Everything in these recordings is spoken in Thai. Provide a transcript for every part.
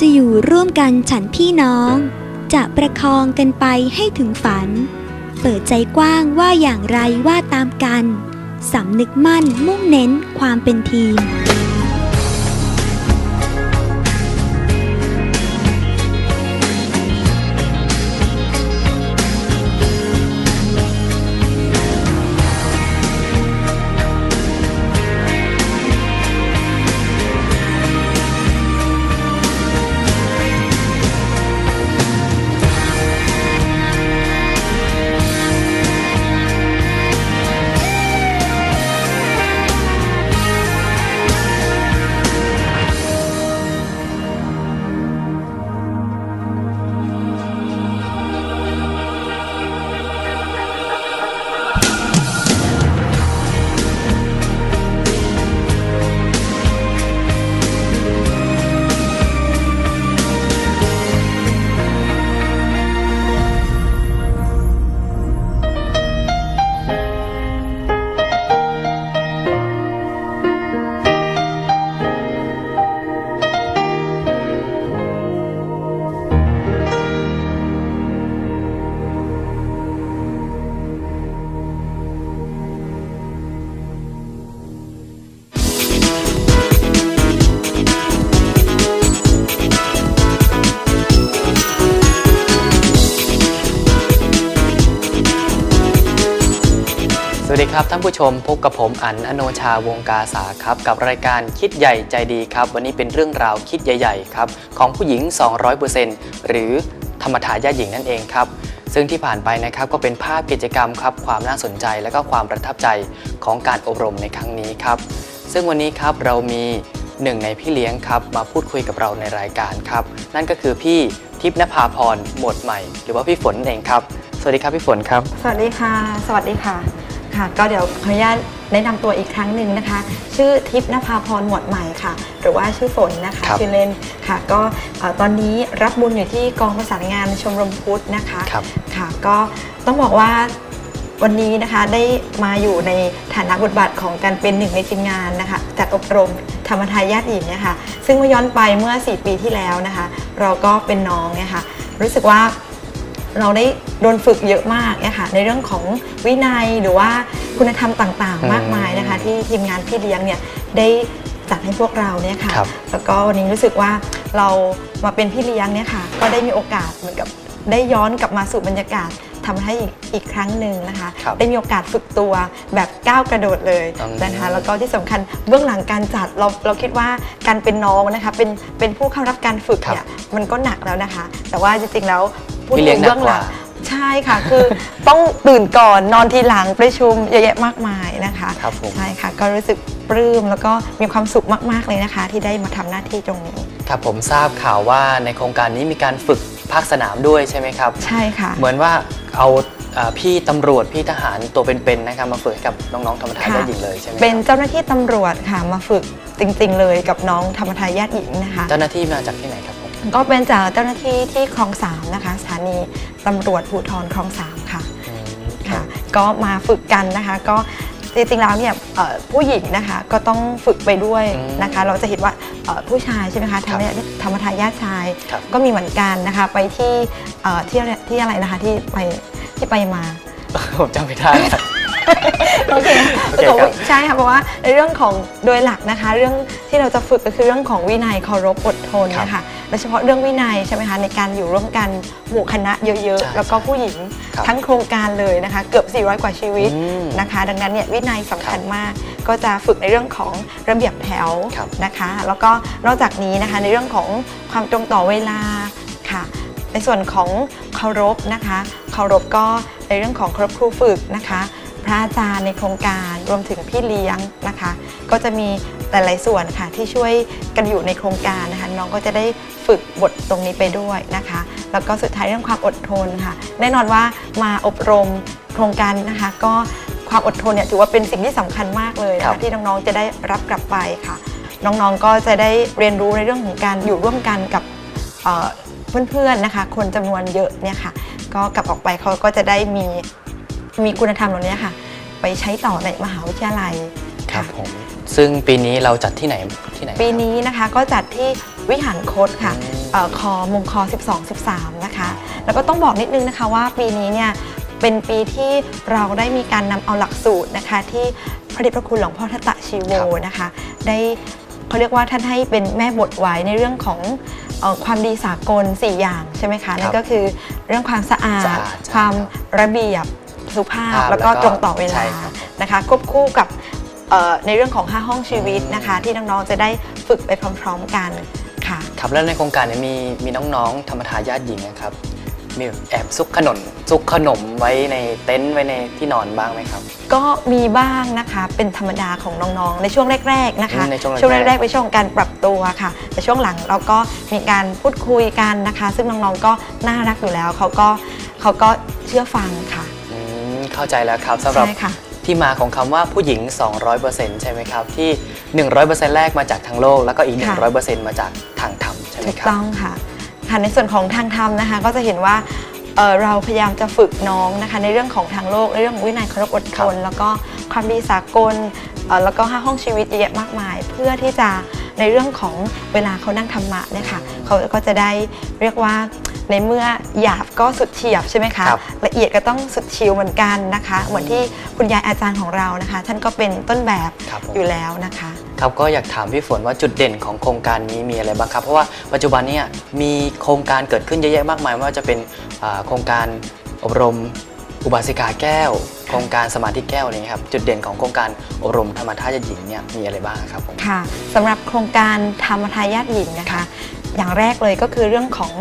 จะอยู่ร่วมกันฉันพี่น้อง จะประคองกันไปให้ถึงฝัน เปิดใจกว้างว่าอย่างไรว่าตามกัน สำนึกมั่นมุ่งเน้นความเป็นทีม ครับท่านผู้ชมพบกับผมอันอโนชาวงกาสาครับกับรายการคิดใหญ่ใจดีครับ วันนี้เป็นเรื่องราวคิดใหญ่ๆครับของผู้หญิง 200%หรือธรรมทายาหญิงนั่นเองครับซึ่งที่ผ่านไปนะครับก็เป็นภาพกิจกรรมครับความน่าสนใจและก็ความประทับใจของการอบรมในครั้งนี้ครับ ซึ่งวันนี้ครับเรามีหนึ่งในพี่เลี้ยงครับมาพูดคุยกับเราในรายการครับ นั่นก็คือพี่ทิพนภาพรหมวดใหม่ หรือว่าพี่ฝนนั่นเองครับ สวัสดีครับพี่ฝนครับ สวัสดีค่ะ สวัสดีค่ะ ค่ะ ก็เดี๋ยวขออนุญาตแนะนำตัวอีกครั้งหนึ่งนะคะ ชื่อทิพย์นภาพรหมวดใหม่ค่ะ หรือว่าชื่อฝนนะคะครับชื่อเล่นค่ะ ก็เอ่อตอนนี้รับบุญอยู่ที่กองประสานงานชมรมพุทธนะคะครับ ค่ะ ก็ต้องบอกว่าวันนี้นะคะได้มาอยู่ในฐานะบทบาทของการเป็นหนึ่งในทีมงานนะคะจัดอบรมธรรมทายาทหญิงเนี่ยค่ะซึ่งเมื่อย้อนไปเมื่อ 4 ปีที่แล้วนะคะ เราก็เป็นน้องเนี่ยค่ะรู้สึกว่า เราได้โดนฝึกเยอะมากเนี่ยค่ะในเรื่องของวินัยหรือว่าคุณธรรมต่างอืมๆมากมายนะคะ ที่ทีมงานพี่เลี้ยงเนี่ยได้จัดให้พวกเราเนี่ยค่ะ ครับแล้วก็วันนี้รู้สึกว่าเรามาเป็นพี่เลี้ยงเนี่ยค่ะ ก็ได้มีโอกาสเหมือนกับได้ย้อนกลับมาสู่บรรยากาศ ทำให้อีกอีกครั้งหนึ่งนะคะครับได้มีโอกาสฝึกตัวแบบก้าวกระโดดเลยอืมนะคะแล้วก็ที่สำคัญเบื้องหลังการจัดเราเราคิดว่าการเป็นน้องนะคะเป็นเป็นผู้เข้ารับการฝึกเนี่ยมันก็หนักแล้วนะคะ แต่ว่าจริงๆแล้วพูดพี่เลี้ถึยงงหนักเบื้องหลัง กว่า ใช่ค่ะ คือ ต้องตื่นก่อนนอนทีหลังประชุมเยอะแยะมากมายนะคะครับผม ใช่ค่ะ ก็รู้สึกปลื้มแล้วก็มีความสุขมาก ๆ เลยนะคะ ที่ได้มาทำหน้าที่ตรงนี้ ครับผมทราบข่าวว่าในโครงการนี้มีการฝึก ภาคสนามด้วยใช่ไหมครับ ใช่ค่ะ เหมือนว่าเอาเอ่อพี่ตำรวจพี่ทหารตัวเป็นๆนะครับมาฝึกให้กับน้องๆธรรมทายาทหญิงเลยใช่ไหมครับเป็นเจ้าหน้าที่ตำรวจค่ะมาฝึกจริง ๆ เลยกับน้องธรรมทายาทหญิงนะคะ เจ้าหน้าที่มาจากที่ไหนครับผมก็เป็นจากเจ้าหน้าที่ที่คลองสามนะคะสถานีตำรวจภูธรคลองสามค่ะอืมค่ะ ก็มาฝึกกันนะคะ ก็ จริงๆแล้วเนี่ยเอ่อผู้หญิงนะคะก็ต้องฝึกไปด้วยนะคะ เราจะเห็นว่าเอ่อผู้ชายใช่ไหมคะธรรมทายาทธรรมทายาทชาย ครับ ก็มีเหมือนกันนะคะ ไปที่เอ่อที่อะไรที่อะไรนะคะที่ไปที่ไปมา ผมจำไม่ได้ครับ โอเคโอเคครับใช่ค่ะเพราะว่าในเรื่องของโดยหลักนะคะ เรื่องที่เราจะฝึกก็คือเรื่องของวินัยเคารพอดทนนะคะโดยเฉพาะเรื่องวินัยใช่ไหมคะในการอยู่ร่วมกันหมู่คณะเยอะใช่ๆ แล้วก็ผู้หญิงครับทั้งโครงการเลยนะคะ เกือบ 400 กว่าชีวิตอืมนะคะ ดังนั้นเนี่ยวินัยสำคัญครับมาก ก็จะฝึกในเรื่องของระเบียบแถวครับ นะคะ แล้วก็นอกจากนี้นะคะในเรื่องของความตรงต่อเวลาค่ะ ในส่วนของเคารพนะคะเคารพก็ในเรื่องของเคารพครูฝึกนะคะ พระอาจารย์ในโครงการรวมถึงพี่เลี้ยงนะคะ ก็จะมีหลายๆส่วนค่ะที่ช่วยกันอยู่ในโครงการนะคะน้องก็จะได้ฝึกบทตรงนี้ไปด้วยนะคะ แล้วก็สุดท้ายเรื่องความอดทนค่ะ แน่นอนว่ามาอบรมโครงการนะคะ ก็ความอดทนเนี่ยถือว่าเป็นสิ่งที่สำคัญมากเลยนะครัคะบที่น้องๆจะได้รับกลับไปค่ะ น้องๆก็จะได้เรียนรู้ในเรื่องของการอยู่ร่วมกันกับ เอ่อเพื่อนๆนะคะ คนจำนวนเยอะเนี่ยค่ะ ก็กลับออกไปเขาก็จะได้มีมีคุณธรรมเหล่านี้ค่ะ ไปใช้ต่อในมหาวิทยาลัยครับผมซึ่งปีนี้เราจัดที่ไหนที่ไหน ปีนี้นะคะก็จัดที่วิหารคตค่ะอืมเอ่อคอมงคอ 12 13 นะคะ แล้วก็ต้องบอกนิดนึงนะคะว่าปีนี้เนี่ยเป็นปีที่เราได้มีการนำเอาหลักสูตรนะคะ ที่พระเดชพระคุณหลวงพ่อทัตตะชีโวครับนะคะ ได้เขาเรียกว่าท่านให้เป็นแม่บทไว้ในเรื่องของเอ่อ ความดีสากล 4 อย่างใช่ไหมคะนั่นก็คือเรื่องความสะอาสะดอาดใช่ความครับระเบียบสุภาพภาพแล้วก็แล้วก็ตรงต่อเวใช่ลาครับนะคะควบคู่กับเอ่อในเรื่องของ 5 ห้องชีวิตนะคะ ที่น้องๆ จะได้ฝึกไปพร้อม ๆ กันค่ะครับแล้วในโครงการเนี่ยมีมีน้องๆ ธรรมทายาทหญิงนะครับ มีแอบซุกขนมซุกขนมไว้ในเต็นท์ไว้ในที่นอนบ้างไหมครับ ก็มีบ้างนะคะเป็นธรรมดาของน้องๆ ในช่วงแรกๆนะคะอืมในช่วงแรกๆ แรกๆเป็นช่วงของการปรับตัวค่ะ แต่ช่วงหลังเราก็มีการพูดคุยกันนะคะ ซึ่งน้องๆก็น่ารักอยู่แล้วเขาก็เขาก็เชื่อฟังค่ะอืมเข้าใจแล้วครับสำหรับใช่ค่ะ ที่มาของคำว่าผู้หญิง 200%ใช่ไหมครับ ที่ 100%แรกมาจากทางโลก แล้วก็อีก ค่ะ 100%มาจากทางธรรมใช่ไหมถูกครับ ต้องค่ะค่ะ ในส่วนของทางธรรมนะคะ ก็จะเห็นว่าเอ่อเราพยายามจะฝึกน้องนะคะในเรื่องของทางโลกในเรื่องของวินัยเคารพอดทนแล้วก็ความดีสากลเอ่อแล้วก็ห้าห้องชีวิตเยอะแยะมากมาย เพื่อที่จะในเรื่องของเวลาเขานั่งธรรมะเนี่ยค่ะเขาก็จะได้เรียกว่าในเมื่อหยาบก็สุดเฉียบใช่ไหมคะครับละเอียดก็ต้องสุดชิวเหมือนกันนะคะ เหมือนที่คุณยายอาจารย์ของเรานะคะ ท่านก็เป็นต้นแบบครับผม อยู่แล้วนะคะ ครับก็อยากถามพี่ฝนว่าจุดเด่นของโครงการนี้มีอะไรบ้างครับ เพราะว่าปัจจุบันเนี่ยมีโครงการเกิดขึ้นเยอะแยะมากมายไม่ว่าจะเป็นโครงการอบรมอุบาสิกาแก้ว โครงการสมาธิแก้วอะไรเงี้ยครับจุดเด่นของโครงการอบรมธรรมทายาทหญิงเนี่ยมีอะไรบ้างครับผมค่ะสำหรับโครงการธรรมทายาทหญิงนะคะ อย่างแรกเลยก็คือเรื่องของ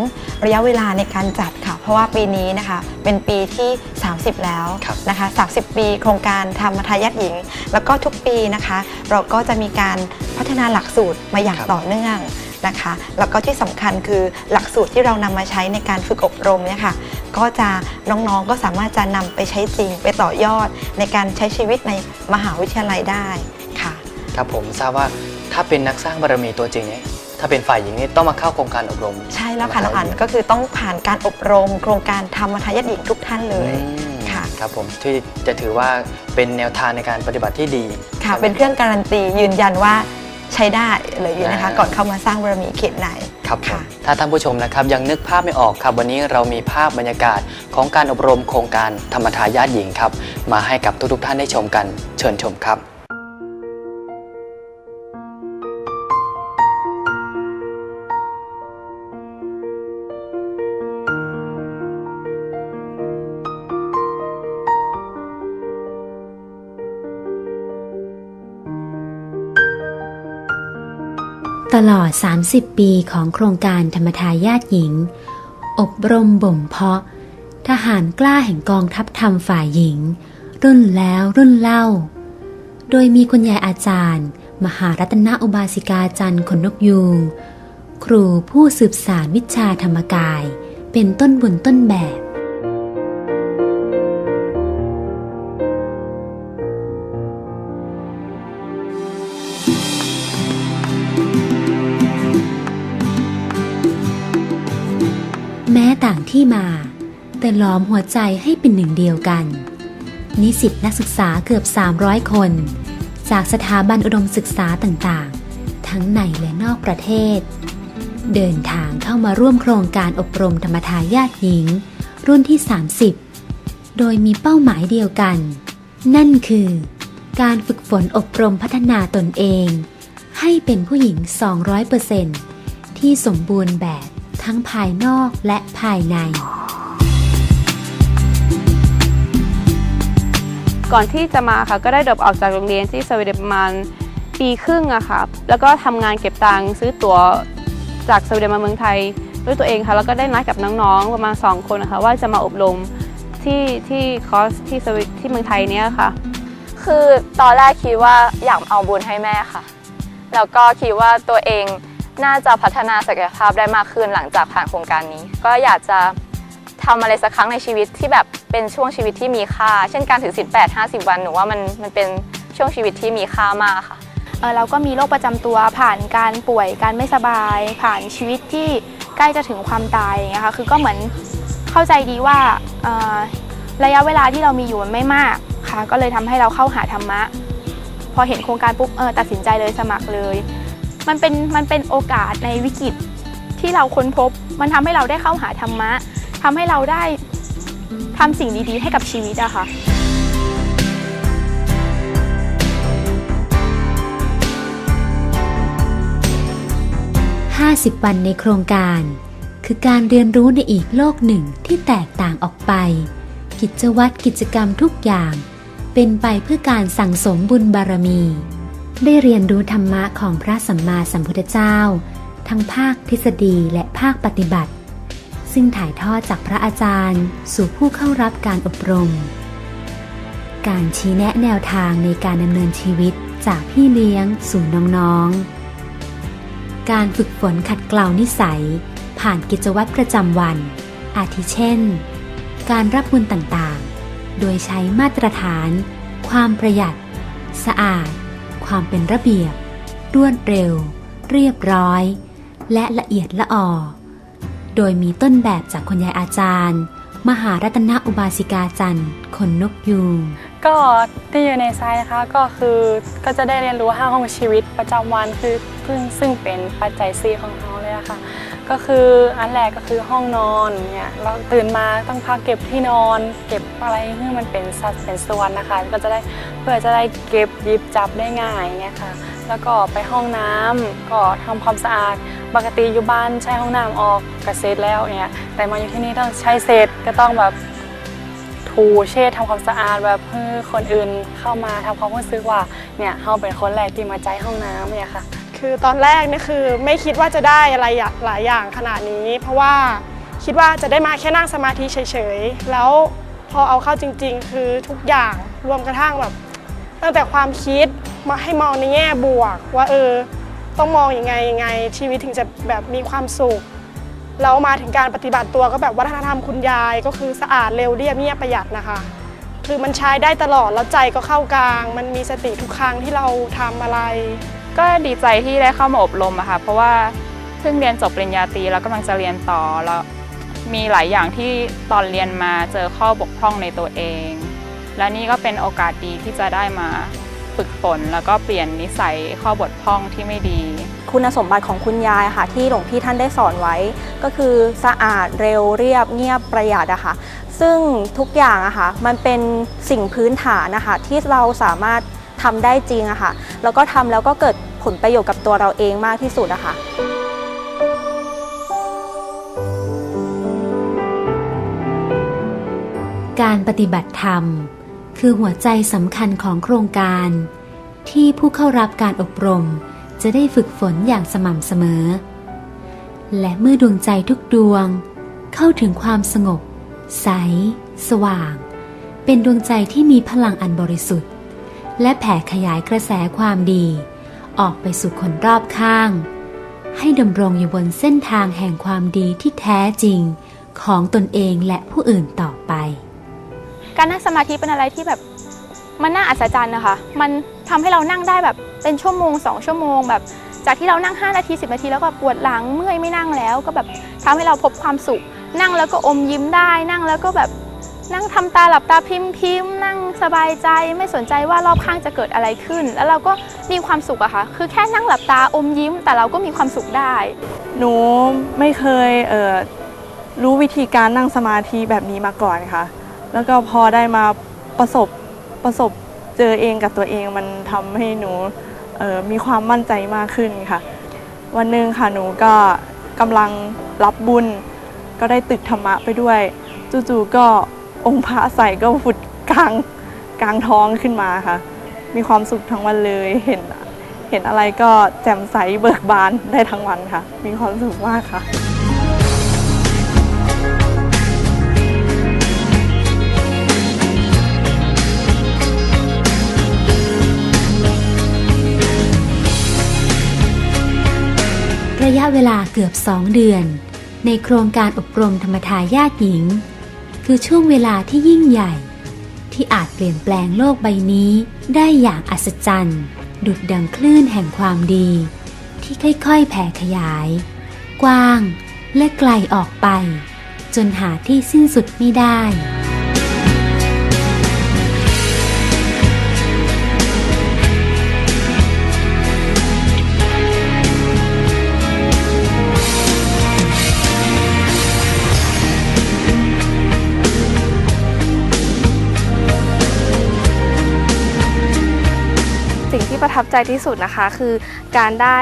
ระยะเวลาในการจัดค่ะ เพราะว่าปีนี้นะคะเป็นปีที่ 30 แล้วครับนะคะ30 ปีโครงการธรรมทายาทหญิง แล้วก็ทุกปีนะคะ เราก็จะมีการพัฒนาหลักสูตรมาอย่างครับต่อเนื่องนะคะแล้วก็ที่สำคัญคือหลักสูตรที่เรานำมาใช้ในการฝึกอบรมเนี่ยค่ะก็จะน้องๆก็สามารถจะนำไปใช้จริง ไปต่อยอดในการใช้ชีวิตในมหาวิทยาลัยได้ค่ะครับผมทราบว่าถ้าเป็นนักสร้างบารมีตัวจริงเนี่ย ถ้าเป็นฝ่ายหญิงนี่ต้องมาเข้าโครงการอบรม ใช่แล้วค่ะธรน้รองมทาอัยาทหนญิงก็คือต้องผ่านการอบรม โครงการธรรมทายาทหญิงทุกท่านเลยอืมค่ะครับผมที่จะถือว่าเป็นแนวทางในการปฏิบัติที่ดีค่ะใช่ไหมเป็นเครื่องการันตียืนยันว่าใช้ได้เลยนะคะอ่าก่อนเข้ามาสร้างบารมีเขตไหนครับผมค่ะถ้าท่านผู้ชมนะครับยังนึกภาพไม่ออกครับ วันนี้เรามีภาพบรรยากาศของการอบรมโครงการธรรมทายาทหญิงครับ มาให้กับทุกๆท่านได้ชมกันเชิญชมครับ ตลอด 30 ปีของโครงการธรรมทายาทหญิง อบรมบ่มเพาะ ทหารกล้าแห่งกองทัพธรรมฝ่ายหญิง รุ่นแล้วรุ่นเล่า โดยมีคุณยายอาจารย์ มหารัตนอุบาสิกาจันทร์ขนนกยูง ครูผู้สืบสารวิชาธรรมกาย เป็นต้นบุญต้นแบบ ที่มา แต่ล้อมหัวใจให้เป็นหนึ่งเดียวกัน นิสิตนักศึกษาเกือบ 300 คน จากสถาบันอุดมศึกษาต่างๆ ทั้งในและนอกประเทศ เดินทางเข้ามาร่วมโครงการอบรมธรรมทายาทหญิง รุ่นที่ 30 โดยมีเป้าหมายเดียวกัน นั่นคือ การฝึกฝนอบรมพัฒนาตนเอง ให้เป็นผู้หญิง 200%ที่สมบูรณ์แบบ ทั้งภายนอกและภายใน ก่อนที่จะมาค่ะก็ได้เดิบออกจากโรงเรียนที่สวีเดนประมาณปีครึ่งอะค่ะ แล้วก็ทำงานเก็บตังค์ซื้อตั๋วจากสวีเดนมาเมืองไทยด้วยตัวเองค่ะ แล้วก็ได้นัดกับน้องๆประมาณ 2 คนนะคะว่าจะมาอบรมที่ที่คอร์สที่สวีที่เมืองไทยเนี้ยค่ะ คือตอนแรกคิดว่าอยากเอาบุญให้แม่ค่ะ แล้วก็คิดว่าตัวเอง น่าจะพัฒนาศักยภาพได้มากขึ้นหลังจากผ่านโครงการนี้ ก็อยากจะทำอะไรสักครั้งในชีวิตที่แบบเป็นช่วงชีวิตที่มีค่า เช่นการถือศีลแปดห้าสิบวันหนูว่ามันมันเป็นช่วงชีวิตที่มีค่ามากค่ะเออเราก็มีโรคประจำตัวผ่านการป่วยการไม่สบาย ผ่านชีวิตที่ใกล้จะถึงความตายอย่างเงี้ยค่ะคือก็เหมือนเข้าใจดีว่าระยะเวลาที่เรามีอยู่มันไม่มากค่ะ ก็เลยทำให้เราเข้าหาธรรมะ พอเห็นโครงการปุ๊บเออตัดสินใจเลยสมัครเลย มันเป็นมันเป็นโอกาสในวิกฤตที่เราค้นพบ มันทำให้เราได้เข้าหาธรรมะทำให้เราได้ทำสิ่งดีๆ ให้กับชีวิตอะคะ่ะ50 วันในโครงการ คือการเรียนรู้ในอีกโลกหนึ่งที่แตกต่างออกไป กิจวัตรกิจกรรมทุกอย่าง เป็นไปเพื่อการสั่งสมบุญบารมี ได้เรียนรู้ธรรมะของพระสัมมาสัมพุทธเจ้า ทั้งภาคทฤษฎีและภาคปฏิบัติ ซึ่งถ่ายทอดจากพระอาจารย์ สู่ผู้เข้ารับการอบรม การชี้แนะแนวทางในการดำเนินชีวิตจากพี่เลี้ยงสู่น้องๆ การฝึกฝนขัดเกลานิสัย ผ่านกิจวัตรประจำวัน อาทิเช่น การรับบุญต่างๆ โดยใช้มาตรฐาน ความประหยัด สะอาด ความเป็นระเบียบ รวดเร็ว เรียบร้อย และละเอียดละออ โดยมีต้นแบบจากคุณยายอาจารย์ มหารัตนอุบาสิกาจันทร์คนนกยูง ก็ที่อยู่ในไซต์นะคะก็คือก็จะได้เรียนรู้ห้าห้องชีวิตประจำวันคือซึ่งซึ่งเป็นปัจจัยซีของเราเลยะค่ะก็คืออันแรกก็คือห้องนอนเนี่ยเราตื่นมาต้องพักเก็บที่นอน เก็บอะไรให้มันเป็นสัดเป็นส่วนนะคะ ก็จะได้เพื่อจะได้เก็บหยิบจับได้ง่ายเนี่ยค่ะแล้วก็ไปห้องน้ำก็ทำความสะอาดปกติอยู่บ้านใช้ห้องน้ำออกกระเซ็ตแล้วเนี่ยแต่มาอยู่ที่นี่ต้องใช้เศษก็ต้องแบบ ถูเช็ดทำความสะอาดแบบให้คนอื่นเข้ามาทำความรู้สึกว่าเนี่ยเราเป็นคนแรกที่มาใจห้องน้ำเนี่ยค่ะ คือตอนแรกเนี่ยคือไม่คิดว่าจะได้อะไรหลายอย่างขนาดนี้ เพราะว่าคิดว่าจะได้มาแค่นั่งสมาธิเฉยๆ แล้วพอเอาเข้าจริง ๆ คือทุกอย่างรวมกระทั่งแบบ ตั้งแต่ความคิดมาให้มองในแง่บวก ว่าเออต้องมองยังไงยังไงชีวิตถึงจะแบบมีความสุข แล้วมาถึงการปฏิบัติตัวก็แบบวัฒนธรรมคุณยายก็คือสะอาดเร็วเรียบเงียบประหยัดนะคะ คือมันใช้ได้ตลอดแล้วใจก็เข้ากลาง มันมีสติทุกครั้งที่เราทำอะไร ก็ดีใจที่ได้เข้ามาอบรมอะค่ะเพราะว่าเพิ่งเรียนจบปริญญาตรีแล้วกำลังจะเรียนต่อแล้วมีหลายอย่างที่ตอนเรียนมาเจอข้อบกพร่องในตัวเอง และนี่ก็เป็นโอกาสดีที่จะได้มาฝึกฝนแล้วก็เปลี่ยนนิสัยข้อบกพร่องที่ไม่ดี คุณสมบัติของคุณยายค่ะ ที่หลวงพี่ท่านได้สอนไว้ ก็คือสะอาดเร็วเรียบเงียบประหยัดอะค่ะ ซึ่งทุกอย่างอะค่ะมันเป็นสิ่งพื้นฐานนะคะที่เราสามารถทำได้จริงอะค่ะ แล้วก็ทำแล้วก็เกิดผลประโยชน์กับตัวเราเองมากที่สุดอะค่ะการปฏิบัติธรรม คือหัวใจสำคัญของโครงการ ที่ผู้เข้ารับการอบรม จะได้ฝึกฝนอย่างสม่ำเสมอ และเมื่อดวงใจทุกดวง เข้าถึงความสงบ ใส สว่าง เป็นดวงใจที่มีพลังอันบริสุทธิ์ และแผ่ขยายกระแสความดี ออกไปสู่คนรอบข้าง ให้ดำรงอยู่บนเส้นทางแห่งความดีที่แท้จริงของตนเองและผู้อื่นต่อไป การนั่งสมาธิเป็นอะไรที่แบบ มันน่าอัศจรรย์นะคะ มันทำให้เรานั่งได้แบบเป็นชั่วโมงสองชั่วโมง แบบจากที่เรานั่ง 5 นาที 10 นาทีแล้วก็ปวดหลังเมื่อยไม่นั่งแล้ว ก็แบบทำให้เราพบความสุข นั่งแล้วก็อมยิ้มได้ นั่งแล้วก็แบบนั่งทำตาหลับตาพิมพิมนั่งสบายใจไม่สนใจว่ารอบข้างจะเกิดอะไรขึ้น แล้วเราก็มีความสุขอะค่ะ คือแค่นั่งหลับตาอมยิ้ม แต่เราก็มีความสุขได้ หนูไม่เคยเออรู้วิธีการนั่งสมาธิแบบนี้มาก่อนค่ะ แล้วก็พอได้มาประสบ ประสบเจอเองกับตัวเองมันทำให้หนูมีความมั่นใจมากขึ้นค่ะ วันหนึ่งค่ะหนูก็กำลังรับบุญ ก็ได้ตึกธรรมะไปด้วยจู่ๆก็องค์พระใส่ก็ฝุดกลางกลางท้องขึ้นมาค่ะ มีความสุขทั้งวันเลยเห็นเห็นอะไรก็แจ่มใสเบิกบานได้ทั้งวันค่ะ มีความสุขมากค่ะ ระยะเวลาเกือบสองเดือน ในโครงการอบรมธรรมทายาทหญิง คือช่วงเวลาที่ยิ่งใหญ่ ที่อาจเปลี่ยนแปลงโลกใบนี้ได้อย่างอัศจรรย์ ดุดดังคลื่นแห่งความดี ที่ค่อยๆแผ่ขยาย กว้างและไกลออกไป จนหาที่สิ้นสุดไม่ได้ ทับใจที่สุดนะคะ คือการได้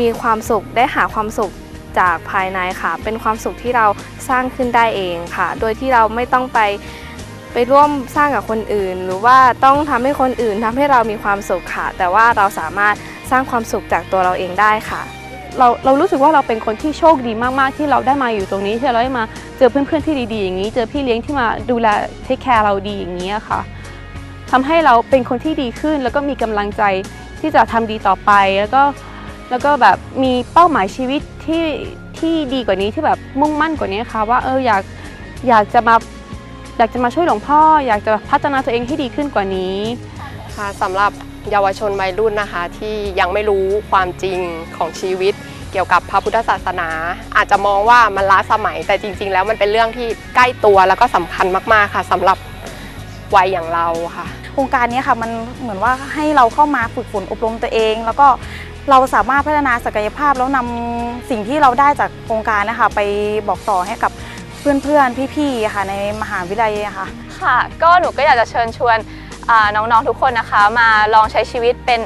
มีความสุขได้หาความสุขจากภายในค่ะ เป็นความสุขที่เราสร้างขึ้นได้เองค่ะ โดยที่เราไม่ต้องไปไปร่วมสร้างกับคนอื่น หรือว่าต้องทำให้คนอื่นทำให้เรามีความสุขค่ะ แต่ว่าเราสามารถสร้างความสุขจากตัวเราเองได้ค่ะ เราเรารู้สึกว่าเราเป็นคนที่โชคดีมากๆ ที่เราได้มาอยู่ตรงนี้ที่เราได้มาเจอเพื่อนๆที่ดีๆอย่างนี้ เจอพี่เลี้ยงที่มาดูแลเทคแคร์เราดีอย่างนี้ค่ะ ทำให้เราเป็นคนที่ดีขึ้น แล้วก็มีกำลังใจที่จะทำดีต่อไป แล้วก็แล้วก็แบบมีเป้าหมายชีวิตที่ที่ดีกว่านี้ที่แบบมุ่งมั่นกว่านี้ค่ะว่าเอออยากอยากจะมาอยากจะมาช่วยหลวงพ่อ อยากจะพัฒนาตัวเองให้ดีขึ้นกว่านี้ค่ะสำหรับเยาวชนวัยรุ่นนะคะที่ยังไม่รู้ความจริงของชีวิตเกี่ยวกับพระพุทธศาสนา อาจจะมองว่ามันล้าสมัยแต่จริง ๆ แล้วมันเป็นเรื่องที่ใกล้ตัวแล้วก็สำคัญมากๆค่ะสำหรับวัยอย่างเราค่ะ ครงการนี้ค่ะมันเหมือนว่าให้เราเข้ามาฝึกฝนอบรมตัวเอง แล้วก็เราสามารถพัฒนาศักยภาพแล้วนำสิ่งที่เราได้จากโครงการนะคะไปบอกต่อให้กับเพื่อนๆ พี่ๆค่ะในมหาวิทยาลัยค่ะค่ะ ก็หนูก็อยากจะเชิญชวนน้องๆทุกคนนะคะ มาลองใช้ชีวิตเป็น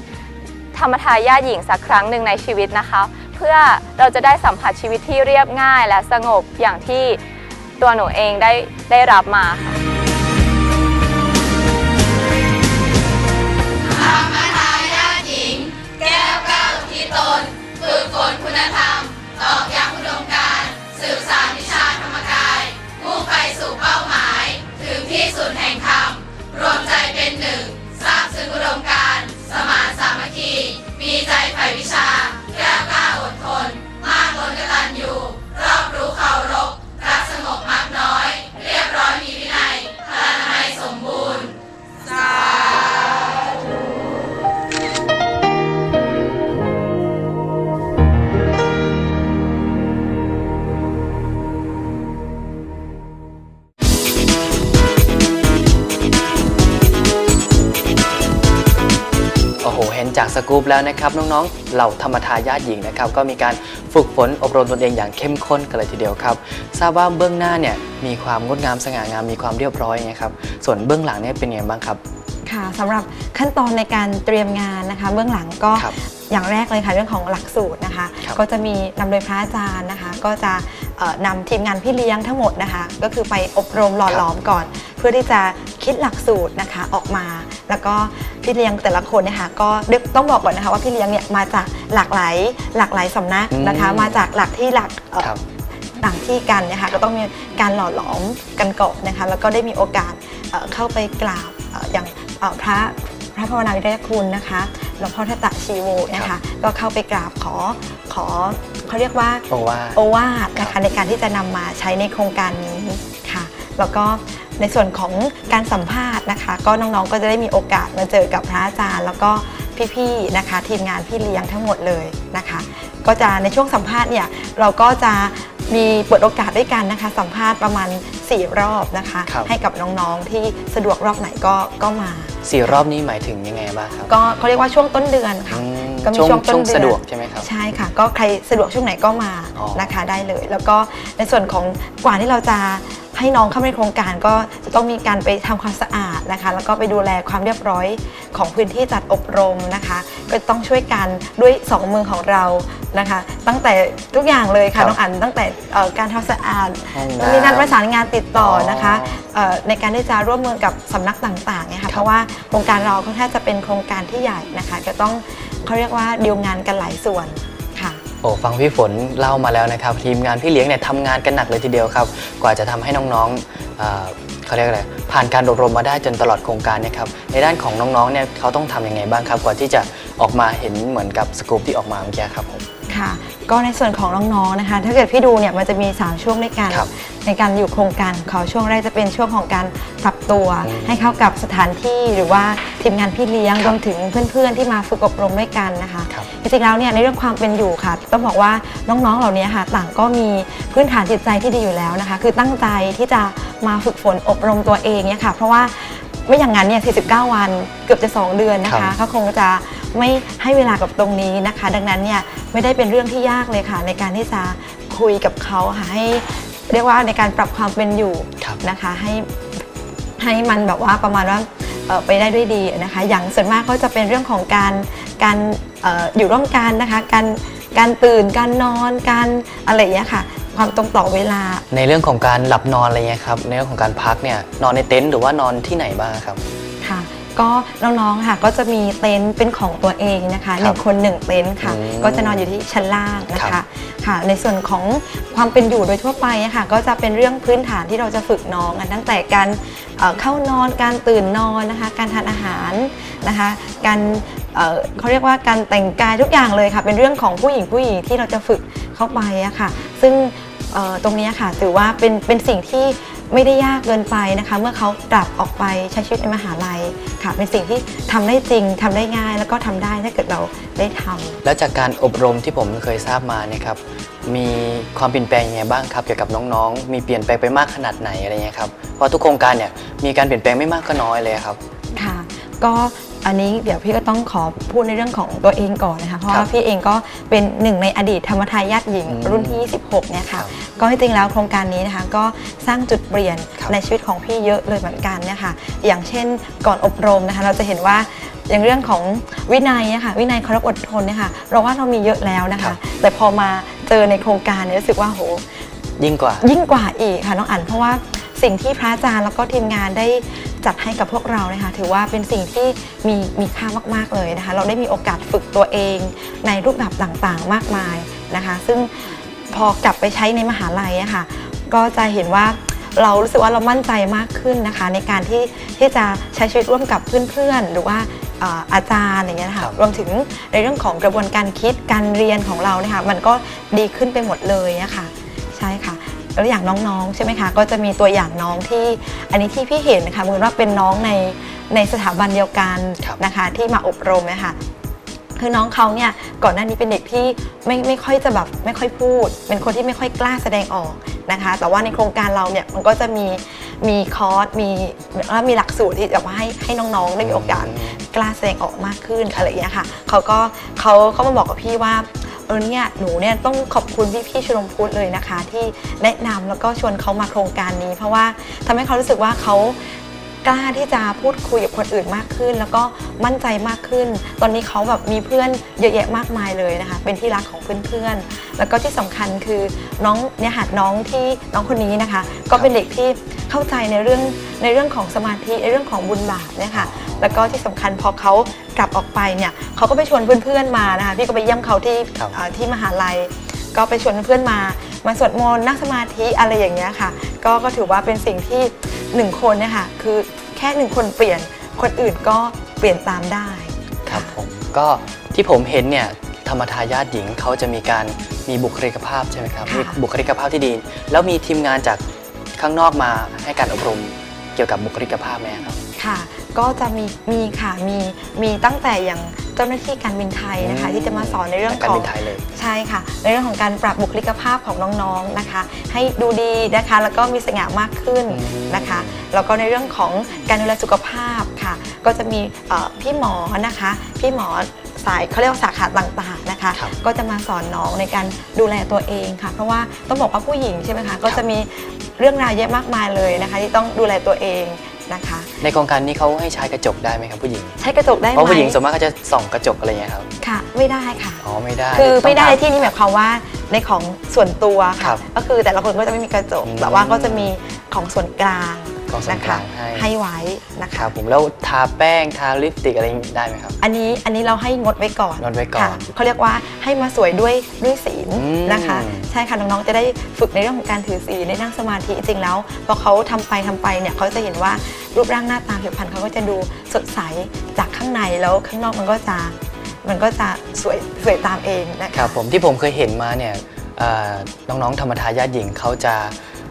ธรรมทายาทหญิงสักครั้งหนึ่งในชีวิตนะคะ เพื่อเราจะได้สัมผัสชีวิตที่เรียบง่าย และสงบอย่างที่ตัวหนูเองได้ได้รับมาค่ะ แล้วนะครับน้องๆเหล่าธรรมทายาทหญิงนะครับก็มีการฝึกฝนอบรมตนเองอย่างเข้มข้นกันเลยทีเดียวครับทราบว่าเบื้องหน้าเนี่ยมีความงดงามสง่างามมีความเรียบร้อยนะครับส่วนเบื้องหลังเนี่ยเป็นยังไงบ้างครับค่ะสำหรับขั้นตอนในการเตรียมงานนะคะ เบื้องหลังก็ครับอย่างแรกเลยค่ะเรื่องของหลักสูตรนะคะครับก็จะมีนำโดยพระอาจารย์นะคะ ก็จะเอ่อนำทีมงานพี่เลี้ยงทั้งหมดนะคะ ก็คือไปอบรมหล่อหลอมก่อนเพื่อที่จะคิดหลักสูตรนะคะออกมา แล้วก็พี่เลี้ยงแต่ละคนเนะคะก็เรียกต้องบอกก่อนนะคะว่าพี่เลี้ยงเนี่ยมาจากหลากหลายหลากหลายสำนักนะคะอืมมาจากหลักที่หลักเอ่อครับต่างที่กันนะคะก็ต้องมีการหล่อหลอมกันก่อนนะคะ แล้วก็ได้มีโอกาสเอ่อเข้าไปกราบเอ่ออย่างเอ่อพระพระภาวนาวิทยาคุณนะคะหลวงพ่อทัตตะชีโวนะคะ ก็เข้าไปกราบขอขอเขาเรียกว่าโอวาทโอวาทนะคะในการที่จะนำมาใช้ในโครงการนี้ค่ะ แล้วก็ในส่วนของการสัมภาษณ์นะคะ ก็น้องๆก็จะได้มีโอกาสมาเจอกับพระอาจารย์ แล้วก็พี่ๆนะคะ ทีมงานพี่เลี้ยงทั้งหมดเลยนะคะ ก็จะในช่วงสัมภาษณ์เนี่ยเราก็จะมีเปิดโอกาสด้วยกันนะคะ สัมภาษณ์ประมาณ 4 รอบนะคะ ครับให้กับน้องๆที่สะดวกรอบไหนก็ก็มา สี่รอบนี้หมายถึงยังไงบ้างครับก็เขาเรียกว่าช่วงต้นเดือนค่ะ อืมก็มีช่วงช่วงต้นช่วงเดือน สะดวกใช่ไหมครับ ใช่ค่ะ ก็ใครสะดวกช่วงไหนก็มาอ๋อนะคะได้เลย แล้วก็ในส่วนของกว่าที่เราจะ ให้น้องเข้ามาในโครงการก็จะต้องมีการไปทำความสะอาดนะคะ แล้วก็ไปดูแลความเรียบร้อยของพื้นที่จัดอบรมนะคะ ก็ต้องช่วยกันด้วยสองมือของเรานะคะ ตั้งแต่ทุกอย่างเลยครัค่ะบน้องอันตั้งแต่เอ่อการทำสะอาดห้องแล้วมีการประน้ำสานงานติดต่อนะคะอ๋อเอ่อในการที่จะร่วมมือกับสำนักต่างๆเนี่ยค่ะเพราะว่าโครงการเราค่อนข้างจะเป็นโครงการที่ใหญ่นะคะจะต้องเขาเรียกว่าดีลงานกันหลายส่วนค่ะ โอ้ฟังพี่ฝนเล่ามาแล้วนะครับทีมงานพี่เลี้ยงเนี่ยทำงานกันหนักเลยทีเดียวครับ กว่าจะทำให้น้องๆเอ่อเขาเรียกอะไรผ่านการอบรมมาได้จนตลอดโครงการเนะครับในด้านของน้องๆเนี่ยเขาต้องทำยังไงบ้างครับ กว่าที่จะออกมาเห็นเหมือนกับสกู๊ปที่ออกมาเมื่อกี้ครับผม ค่ะ ก็ในส่วนของน้องๆนะคะ ถ้าเกิดพี่ดูเนี่ยมันจะมี 3 ช่วงด้วยกัน ครับในการอยู่โครงการของเขาช่วงแรกจะเป็นช่วงของการปรับตัว อืมให้เข้ากับสถานที่หรือว่าทีมงานพี่เลี้ยงรวมถึงเพื่อนๆ ที่มาฝึกอบรมด้วยกันนะคะครับ จริงๆแล้วเนี่ยในเรื่องความเป็นอยู่ค่ะ ต้องบอกว่าน้องๆเหล่านี้ค่ะ ต่างก็มีพื้นฐานจิตใจที่ดีอยู่แล้วนะคะ คือตั้งใจที่จะมาฝึกฝนอบรมตัวเองเนี่ยค่ะ เพราะว่า ไม่อย่างนั้นเนี่ย 49 วันเกือบจะ 2 เดือนนะครัคะบเขาคงจะไม่ให้เวลากับตรงนี้นะคะ ดังนั้นเนี่ยไม่ได้เป็นเรื่องที่ยากเลยค่ะ ในการที่จะคุยกับเขาค่ะให้เรียกว่าในการปรับความเป็นอยู่ครับนะคะ ให้ให้มันแบบว่าประมาณว่าเอ่อไปได้ด้วยดีนะคะ อย่างส่วนมากก็จะเป็นเรื่องของการการเอออยู่ร่วมกันนะคะ การการตื่นการนอนการอะไรอย่างเงี้ยค่ะ ความตรงต่อเวลา ในเรื่องของการหลับนอนอะไรเงี้ยครับในเรื่องของการพักเนี่ยนอนในเต็นท์หรือว่านอนที่ไหนบ้างครับค่ะ ก็น้องๆค่ะก็จะมีเต็นท์เป็นของตัวเองนะคะหนึ่งคนหนึ่งเต็นท์ค่ะอืมก็จะนอนอยู่ที่ชั้นล่างนะครัคะบค่ะ ในส่วนของความเป็นอยู่โดยทั่วไปอะค่ะก็จะเป็นเรื่องพื้นฐานที่เราจะฝึกน้องกันตั้งแต่การเอ่อเข้านอนการตื่นนอนนะคะ การทานอาหารนะคะ การเอ่อเขาเรียกว่าการแต่งกายทุกอย่างเลยค่ะ เป็นเรื่องของผู้หญิงผู้หญิงที่เราจะฝึก เข้าไปอะค่ะ ซึ่งเอ่อตรงเนี้ยค่ะถือว่าเป็นเป็นสิ่งที่ไม่ได้ยากเกินไปนะคะ เมื่อเขากลับออกไปใช้ชีวิตในมหาลัยค่ะ เป็นสิ่งที่ทำได้จริงทำได้ง่าย แล้วก็ทำได้ถ้าเกิดเราได้ทำแล้วจากการอบรมที่ผมเคยทราบมาเนี่ยครับมีความเปลี่ยนแปลงยังไงบ้างครับเกี่ยวกับน้องๆ มีเปลี่ยนแปลงไปมากขนาดไหนอะไรเงี้ยครับเพราะทุกโครงการเนี่ยมีการเปลี่ยนแปลงไม่มากก็น้อยเลยครับค่ะ ก็ อันนี้เดี๋ยวพี่ก็ต้องขอพูดในเรื่องของตัวเองก่อนนะคะเพราะครัว่าบพี่เองก็เป็นหนึ่งในอดีตธรรมทายาทหญิงอืมรุ่นที่ 26 เนี่ยค่ะก็จริงๆแล้วโครงการนี้นะคะก็สร้างจุดเปลี่ยนครับในชีวิตของพี่เยอะเลยเหมือนกันเนี่ยค่ะอย่างเช่นก่อนอบรมนะคะเราจะเห็นว่าอย่างเรื่องของวินัยอะค่ะวินัยเคารพอดทนเนี่ยค่ะเราว่าเรามีเยอะแล้วนะคะ แต่พอมาเจอในโครงการเนี่ยรู้สึกว่าโหยิ่งกว่ายิ่งกว่าอีกค่ะน้องอั๋นเพราะว่า สิ่งที่พระอาจารย์แล้วก็ทีมงานได้จัดให้กับพวกเรานะคะถือว่าเป็นสิ่งที่มีมีค่ามากๆเลยนะคะ เราได้มีโอกาสฝึกตัวเองในรูปแบบต่างๆมากมายนะคะ ซึ่งพอกลับไปใช้ในมหาลัยอะค่ะก็จะเห็นว่าเรารู้สึกว่าเรามั่นใจมากขึ้นนะคะ ในการที่ที่จะใช้ชีวิตร่วมกับเพื่อนๆ หรือว่าเอ่ออาจารย์อย่างเงี้ยนะคะรวมถึงในเรื่องของกระบวนการคิดการเรียนของเราเนี่ยค่ะมันก็ดีขึ้นไปหมดเลยอะค่ะใช่ค่ะ แล้วอย่างน้องๆ ใช่ไหมคะ ก็จะมีตัวอย่างน้องที่อันนี้ที่พี่เห็นนะคะเหมือนว่าเป็นน้องในในสถาบันเดียวกันนะคะที่มาอบรมนะคะคือน้องเขาเนี่ยก่อนหน้านี้เป็นเด็กที่ไม่ไม่ค่อยจะแบบไม่ค่อยพูด เป็นคนที่ไม่ค่อยกล้าแสดงออกนะคะ แต่ว่าในโครงการเราเนี่ยมันก็จะมีมีคอร์สมีแล้วมีหลักสูตรที่จะมาให้ให้น้องๆได้มีโอกาสกล้าแสดงออกมากขึ้นอะไรอย่างเงี้ยค่ะเขาก็เขาเขามาบอกกับพี่ว่า เออเนี่ยหนูเนี่ยต้องขอบคุณพี่พี่ๆชลมพุทธเลยนะคะ ที่แนะนำแล้วก็ชวนเขามาโครงการนี้ เพราะว่าทำให้เขารู้สึกว่าเขากล้าที่จะพูดคุยกับคนอื่นมากขึ้น แล้วก็มั่นใจมากขึ้น ตอนนี้เขาแบบมีเพื่อนเยอะแยะมากมายเลยนะคะ เป็นที่รักของเพื่อนๆ แล้วก็ที่สำคัญคือน้องเนี่ยค่ะน้องที่น้องคนนี้นะคะ ก็เป็นเด็กที่เข้าใจในเรื่องในเรื่องของสมาธิในเรื่องของบุญบาปเนี่ยค่ะ แล้วก็ที่สำคัญพอเขากลับออกไปเนี่ยเขาก็ไปชวนเพื่อนๆมานะคะพี่ก็ไปเยี่ยมเขาที่เอ่อที่มหาลัย ก็ไปชวนเพื่อนๆมา มาสวดมนต์นั่งสมาธิอะไรอย่างเงี้ยค่ะ ก็ก็ถือว่าเป็นสิ่งที่หนึ่งคนเนี่ยค่ะคือแค่หนึ่งคนเปลี่ยนคนอื่นก็เปลี่ยนตามได้ ครับผมก็ที่ผมเห็นเนี่ยธรรมทายาทหญิงเขาจะมีการมีบุคลิกภาพใช่ไหมครับค่ะ มีบุคลิกภาพที่ดี แล้วมีทีมงานจากข้างนอกมาให้การอบรมเกี่ยวกับบุคลิกภาพไหมครับ ค่ะ ก็จะมีมีค่ะมีมีตั้งแต่อย่างเจ้าหน้าที่การบินไทยนะคะอืมที่จะมาสอนในเรื่องการของ บินไทยเลย ใช่ค่ะ ในเรื่องของการปรับบุคลิกภาพของน้องๆนะคะ ให้ดูดีนะคะ แล้วก็มีสง่ามากขึ้นนะคะ แล้วก็ในเรื่องของการดูแลสุขภาพค่ะ ก็จะมีเอ่อพี่หมอนะคะ พี่หมอสายเขาเรียกว่าสาขาต่างๆนะคะก็จะมาสอนน้องในการดูแลตัวเองค่ะ เพราะว่าต้องบอกว่าผู้หญิงใช่ไหมคะ ก็จะมีเรื่องราวเยอะมากมายเลยนะคะ ที่ต้องดูแลตัวเอง นะคะ ในโครงการนี้เขาให้ใช้กระจกได้ไหมครับผู้หญิง ใช้กระจกได้ไหมเพราะผู้หญิงส่วนมากก็จะส่องกระจกอะไรเงี้ยครับค่ะ ไม่ได้ค่ะอ๋อไม่ได้ คือไม่ได้ต้องที่นี่หมายความว่าในของส่วนตัวครัค่ะบก็คือแต่ละคนก็จะไม่มีกระจกอืมแต่ว่าก็จะมีของส่วนกลาง ของส่วนนะกคะลางให้ให้ไว้นะคะครับผมแล้วทาแป้งทาลิปสติกอะไรได้ไหมครับอันนี้อันนี้เราให้งดไว้ก่อนงดไว้ก่อนค่ะเขาเรียกว่าให้มาสวยด้วยด้วยศีลอืมนะคะ ใช่ค่ะน้องๆจะได้ฝึกในเรื่องของการถือศีลในนั่งสมาธิจริงๆแล้วพอเขาทำไปทำไปเนี่ยเขาจะเห็นว่ารูปร่างหน้าตาผิวพรรณเขาก็จะดูสดใสจากข้างในแล้วข้างนอกมันก็จะมันก็จะสวยสวยตามเองนะคะครับผมที่ผมเคยเห็นมาเนี่ยเอ่อน้องๆธรรมทายาทหญิงเขาจะ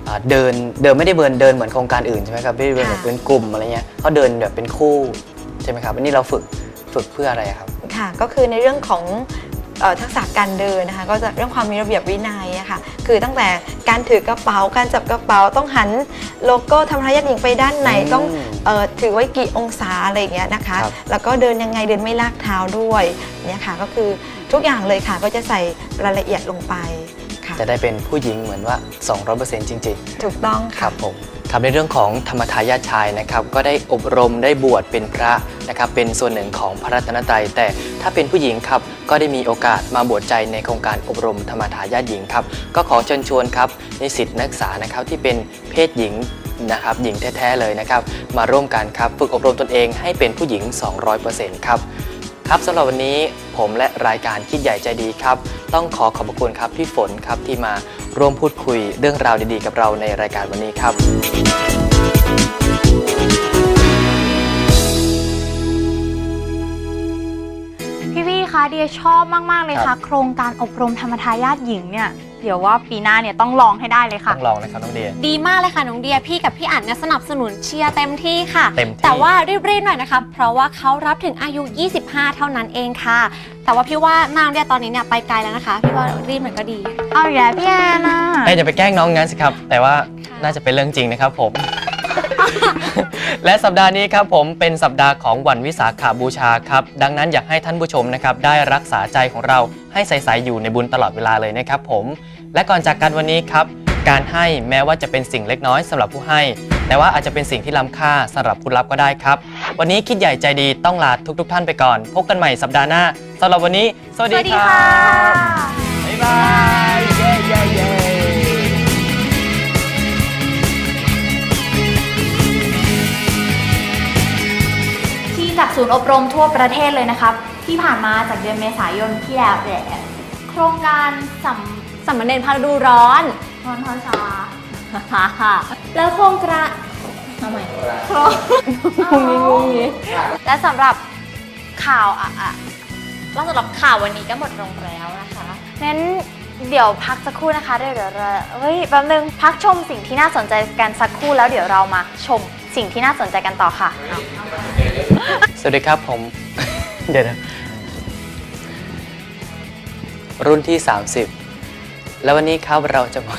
เอ่อเดินเดินไม่ได้เดินเดินเหมือนโครงการอื่นใช่ไหมครับไม่ได้เดินแบบค่ะเป็นกลุ่มอะไรเงี้ยเขาเดินแบบเป็นคู่ใช่ไหมครับอันนี้เราฝึกฝึกเพื่ออะไรครับค่ะก็คือในเรื่องของเอ่อทักษะการเดินนะคะก็จะเรื่องความมีระเบียบวินัยอะค่ะคือตั้งแต่การถือกระเป๋าการจับกระเป๋าต้องหันโลโก้ทำร้ายญาติหญิงไปด้านไหนอืมต้องเอ่อถือไว้กี่องศาอะไรอย่างเงี้ยนะคะครับแล้วก็เดินยังไงเดินไม่ลากเท้าด้วยเนี่ยค่ะก็คือทุกอย่างเลยค่ะก็จะใส่รายละเอียดลงไปค่ะ จะได้เป็นผู้หญิงเหมือนว่า 200%จริงถูกต้องๆคค่ะ รับผมครับในเรื่องของธรรมทายาทชายนะครับก็ได้อบรมได้บวชเป็นพระนะครับเป็นส่วนหนึ่งของพระรัตนตรัยแต่ถ้าเป็นผู้หญิงครับก็ได้มีโอกาสมาบวชใจในโครงการอบรมธรรมทายาทหญิงครับก็ขอเชิญชวนครับนิสิตนักศึกษานะครับที่เป็นเพศหญิงนะครับหญิงแท้ๆเลยนะครับมาร่วมกันครับฝึกอบรมตนเองให้เป็นผู้หญิง 200%ครับ ครับสำหรับวันนี้ผมและรายการคิดใหญ่ใจดีครับ ต้องขอขอบพระคุณครับพี่ฝนครับที่มาร่วมพูดคุยเรื่องราวดีๆ กับเราในรายการวันนี้ครับพี่วี่คะเดียชอบมาก ๆ เลยครัค่ะบโครงการอบรมธรรมทายาทหญิงเนี่ย เดี๋ยวว่าปีหน้าเนี่ยต้องลองให้ได้เลยค่ะ ต้องลองนะครับน้องเดีย ดีมากเลยค่ะน้องเดียพี่กับพี่อั๋นเนี่ยสนับสนุนเชียร์เต็มที่ค่ะ เต็มที่ แต่ว่ารีบๆหน่อยนะคะ เพราะว่าเขารับถึงอายุ 25 เท่านั้นเองค่ะ แต่ว่าพี่ว่าน้องเดียตอนนี้เนี่ยไปไกลแล้วนะคะ พี่ว่ารีบหน่อยก็ดี เอาอย่าพี่แอนนะแต่จะไปแกล้งน้องงั้นสิครับ แต่ว่าน่าจะเป็นเรื่องจริงนะครับผม และสัปดาห์นี้ครับผมเป็นสัปดาห์ของวันวิสาขาบูชาครับดังนั้นอยากให้ท่านผู้ชมนะครับได้รักษาใจของเราให้ใสๆอยู่ในบุญตลอดเวลาเลยนะครับผม และก่อนจากกันวันนี้ครับ การให้แม้ว่าจะเป็นสิ่งเล็กน้อยสำหรับผู้ให้ แต่ว่าอาจจะเป็นสิ่งที่ล้ำค่าสำหรับผู้รับก็ได้ครับ วันนี้คิดใหญ่ใจดีต้องลาทุกๆท่านไปก่อน พบกันใหม่สัปดาห์หน้าสำหรับวันนี้ สวัสดีครับบ๊ายบายเย้ ศูนย์อบรมทั่วประเทศเลยนะครับที่ผ่านมาจากเดือนเมษายนที่แล้วแหละโครงการสัมสัมมเนรพาดูร้อนร้อนทอชาฮ่าฮ่าแล้วโครงการทำไมโครงงุงงี้งุงงี้และสำหรับข่าวอะอะแล้วสำหรับข่าววันนี้ก็หมดลงแล้วนะคะงั้นเดี๋ยวพักสักครู่นะคะเดี๋ยวเดี๋ยวเราเฮ้ยแป๊บนึงพักชมสิ่งที่น่าสนใจกันสักครู่แล้วเดี๋ยวเรามาชม สิ่งที่น่าสนใจกันต่อค่ะ สวัสดีครับผม เดี๋ยวนะรุ่นที่ 30 แล้ววันนี้ครับเราจะมา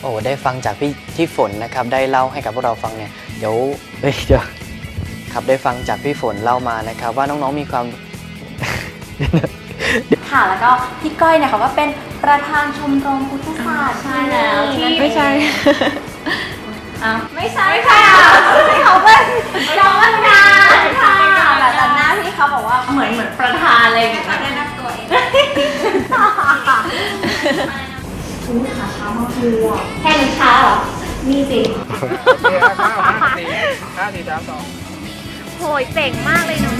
โอ้ได้ฟังจากพี่ที่ฝนนะครับ ได้เล่าให้กับพวกเราฟังเนี่ยเดี๋ยวเฮ้ยเดี๋ยวครับได้ฟังจากพี่ฝนเล่ามานะครับ ว่าน้องๆมีความ ค่ะแล้วก็พี่ก้อยเนี่ยเขาก็เป็นประธานชมรมพุทธศาสตร์ใช่แล้วที่ ไม่ใช่ อ้าวไม่ใช่ค่ะเขาเป็นรองประธานค่ะแต่ตอนหน้าพี่เขาบอกว่าเหมือนเหมือนประธานอะไรอย่างเงี้ยแนะนำตัวเองคุณขาช้ามากคือแค่นี้ช้าเหรอนี่สิห้าสี่สามสองโหยเจ๋งมากเลยเนาะ